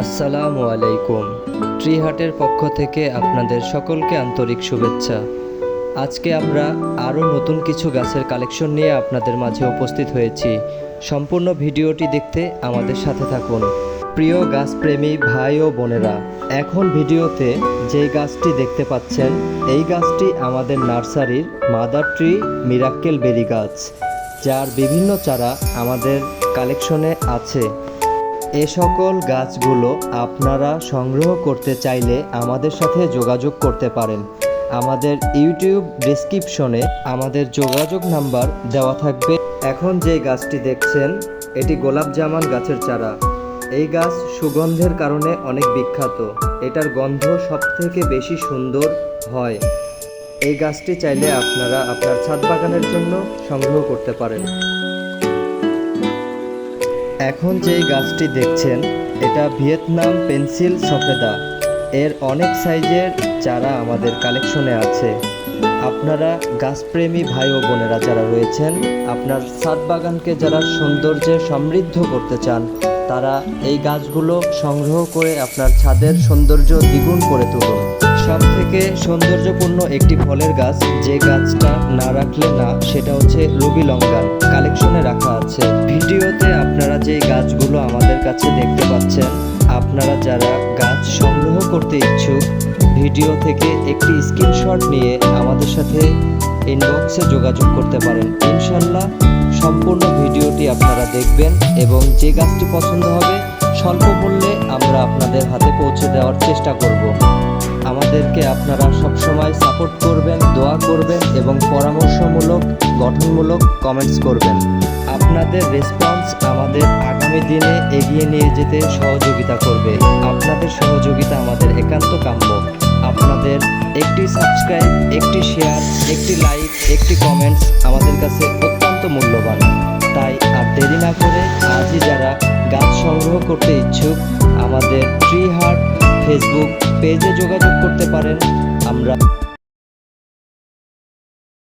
আসসালামু আলাইকুম। ট্রি হাটের পক্ষ থেকে আপনাদের সকলকে আন্তরিক শুভেচ্ছা। আজকে আমরা আরও নতুন কিছু গাছের কালেকশন নিয়ে আপনাদের মাঝে উপস্থিত হয়েছি। সম্পূর্ণ ভিডিওটি দেখতে আমাদের সাথে থাকুন। প্রিয় গাছপ্রেমী ভাই ও বোনেরা, এখন ভিডিওতে যেই গাছটি দেখতে পাচ্ছেন, এই গাছটি আমাদের নার্সারির মাদার ট্রি মিরাক্কেল বেরি গাছ, যার বিভিন্ন চারা আমাদের কালেকশনে আছে। এ সকল গাছগুলো আপনারা সংগ্রহ করতে চাইলে আমাদের সাথে যোগাযোগ করতে পারেন। আমাদের ইউটিউব ডিসক্রিপশনে আমাদের যোগাযোগ নাম্বার দেওয়া থাকবে। এখন যে গাছটি দেখছেন, এটি গোলাপ জামান গাছের চারা। এই গাছ সুগন্ধের কারণে অনেক বিখ্যাত। এটার গন্ধ সবথেকে বেশি সুন্দর হয়। এই গাছটি চাইলে আপনারা আপনার ছাদ বাগানের জন্য সংগ্রহ করতে পারেন। এখন যেই গাছটি দেখছেন, এটা ভিয়েতনাম পেন্সিল সফেদা। এর অনেক সাইজের চারা আমাদের কালেকশনে আছে। আপনারা গাছপ্রেমী ভাই ও বোনেরা যারা রয়েছেন, আপনার ছাদ বাগানকে যারা সৌন্দর্যে সমৃদ্ধ করতে চান, তারা এই গাছগুলো সংগ্রহ করে আপনার ছাদের সৌন্দর্য দ্বিগুণ করে তুলুন। সব থেকে সৌন্দর্যপূর্ণ একটি ফলের গাছ যে গাছটা না রাখলে না, সেটা হচ্ছে রুবি লঙ্গান কালেকশনে রাখা আছে। ভিডিওতে আপনারা যে গাছগুলো আমাদের কাছে দেখতে পাচ্ছেন, আপনারা যারা গাছ সংগ্রহ করতে ইচ্ছুক, ভিডিও থেকে একটি স্ক্রিনশট নিয়ে আমাদের সাথে ইনবক্সে যোগাযোগ করতে পারেন। ইনশাল্লাহ সম্পূর্ণ ভিডিওটি আপনারা দেখবেন এবং যে গাছটি পছন্দ হবে, স্বল্প মূল্যে আমরা আপনাদের হাতে পৌঁছে দেওয়ার চেষ্টা করব। আমাদেরকে আপনারা সবসময় সাপোর্ট করবেন, দোয়া করবেন এবং পরামর্শমূলক, গঠনমূলক কমেন্টস করবেন। আপনাদের রেসপন্স আমাদের আগামী দিনে এগিয়ে নিয়ে যেতে সহযোগিতা করবে। আপনাদের সহযোগিতা আমাদের একান্ত কাম্য। আপনাদের একটি সাবস্ক্রাইব একটি শেয়ার একটি লাইক একটি কমেন্টস আমাদের কাছে অত্যন্ত মূল্যবান। তাই আর দেরি না করে আজই যারা গাছ সংগ্রহ করতে ইচ্ছুক, আমাদের ট্রি হার্ট ফেসবুক পেজে যোগাযোগ করতে পারেন। আমরা